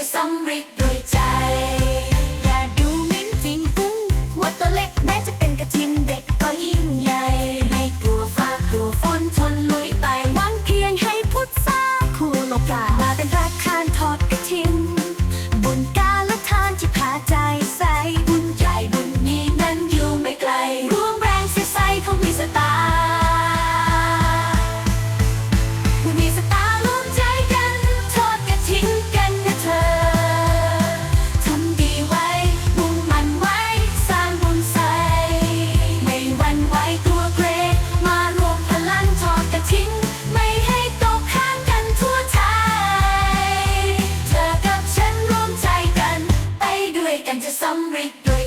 จะสำเร็จด้วยใจ อย่าดูมินฟิงฟึ้งหัตัวเล็กแม้จะเป็นกระทิงเด็กก็ยิ่งใหญ่ ไม่กลัวฟ้ากลัวฝนทนลุยไปหวังเพียงให้พุทธาคู่โลกามาเป็นรักคานทอดกระทิงบุญ and to some regret.